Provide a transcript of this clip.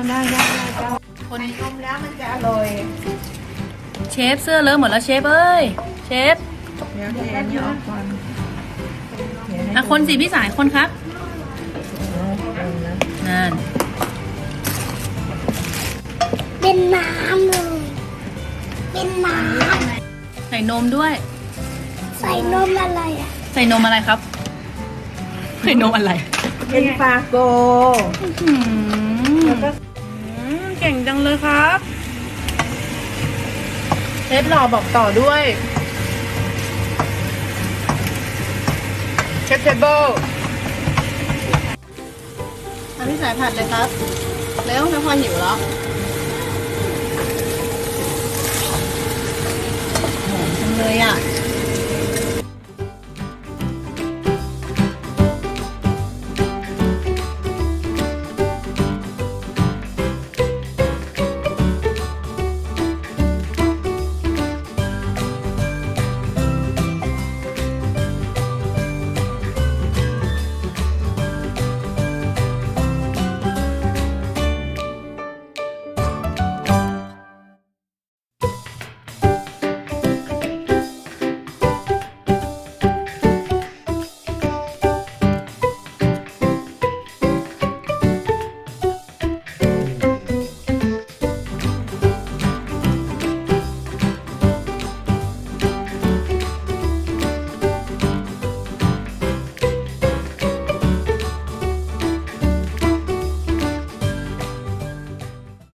คนนมแล้วมันจะอร่อยเชฟเสื้อเลอะหมดแล้วเชฟเอ้ยเชฟเดี๋ยวให้อันนี้ออกก่อนเดี๋ยวให้อะคนสิพี่สายคนครับเอาเอานะนั่นเป็นน้ำเลยเป็นน้ใส่นมด้วยำใส่นมอะไรอะใส่นมอะไรครับ ใส่นมอะไร เป็นฟาโกอืมแล้วก็อืม เครับเชฟหล่อบอกต่อด้วยเชฟเทเบิลทำที่สายผัดเลยครับเร็วไม่พอหิวแล้วหอมจังเลยอะ